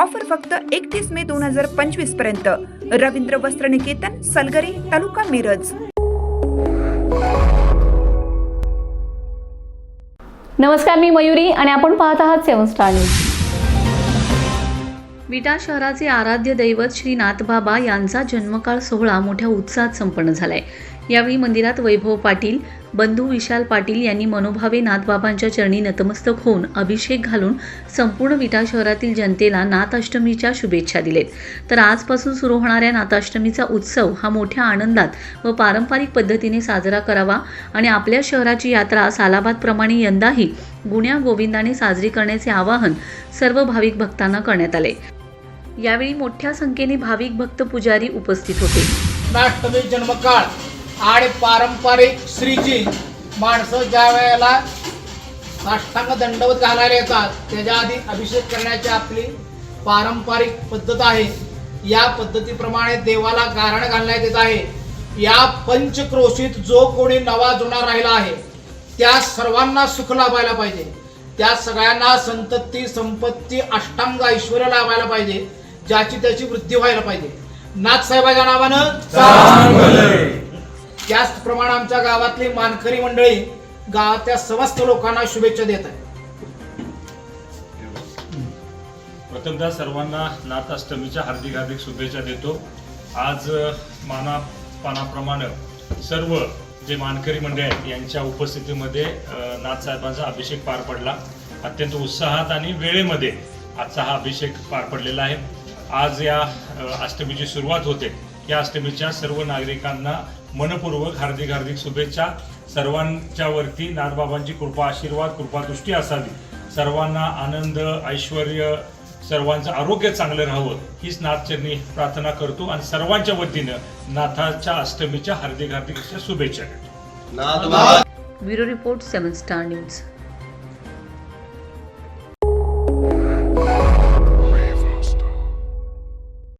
Offer फक्त एकतीस मे दोन हजार पंचवीसपर्यंत. रवींद्र वस्त्र निकेतन सलगरे तालुका मिरज. नमस्कार मी मयुरी आणि आपण पाहत आहात सेवन स्टार न्यूज. विटा शहराचे आराध्य दैवत श्री नाथबाबा यांचा जन्मकाळ सोहळा मोठ्या उत्साहात संपन्न झालाय. यावेळी मंदिरात वैभव पाटील बंधू विशाल पाटील यांनी मनोभावे नाथबाबांच्या चरणी नतमस्तक होऊन अभिषेक घालून संपूर्ण विटा शहरातील जनतेला नाथाष्टमीच्या शुभेच्छा दिलेत. तर आजपासून सुरू होणाऱ्या नाथाष्टमीचा उत्सव हा मोठ्या आनंदात व पारंपरिक पद्धतीने साजरा करावा आणि आपल्या शहराची यात्रा सालाबादप्रमाणे यंदाही गुण्या गोविंदाने साजरी करण्याचे आवाहन सर्व भाविक भक्तांना करण्यात आले. यावेळी मोठ्या संख्येने भाविक भक्त पुजारी उपस्थित होते. कृष्णाष्टमी जन्मकाळ. आणि पारंपरिक श्रीजी माणसं ज्या वेळेला साष्टांग दंडवत घालायला येतात त्याच्या आधी अभिषेक करण्याची आपली पारंपरिक पद्धत आहे. या पद्धतीप्रमाणे देवाला गारण घालण्यात येत आहे. या पंचक्रोशीत जो कोणी नवा जुना राहिला आहे त्या सर्वांना सुख लाभायला पाहिजे. त्या सगळ्यांना संतती संपत्ती अष्टांग ऐश्वर लाभायला पाहिजे ज्याची त्याची वृद्धी व्हायला पाहिजे. नाथसाहेबाच्या नावानं त्याचप्रमाणे आमच्या गावातली मानकरी मंडळी गावातल्या समस्त लोकांना शुभेच्छा देत आहे प्रथमतः सर्वांना नाथाष्टमीच्या हार्दिक हार्दिक शुभेच्छा देतो. आज अ, मानापानाप्रमाणे सर्व जे मानकरी मंडळ आहेत यांच्या उपस्थितीमध्ये नाथसाहेबांचा अभिषेक पार पडला. अत्यंत उत्साहात आणि वेळेमध्ये आजचा हा अभिषेक पार पडलेला आहे. आज या अष्टमीची सुरुवात होते. या अष्टमीच्या सर्व नागरिकांना मनपूर्वक हार्दिक हार्दिक शुभेच्छा. सर्वांच्या वरती नाथबाबांची कृपा आशीर्वाद कृपादृष्टी असावी. सर्वांना आनंद ऐश्वर सर्वांचं आरोग्य चांगलं राहावं हीच नाथचरणी प्रार्थना करतो आणि सर्वांच्या वतीनं नाथाच्या अष्टमीच्या हार्दिक हार्दिक शुभेच्छा bureau report seven star news.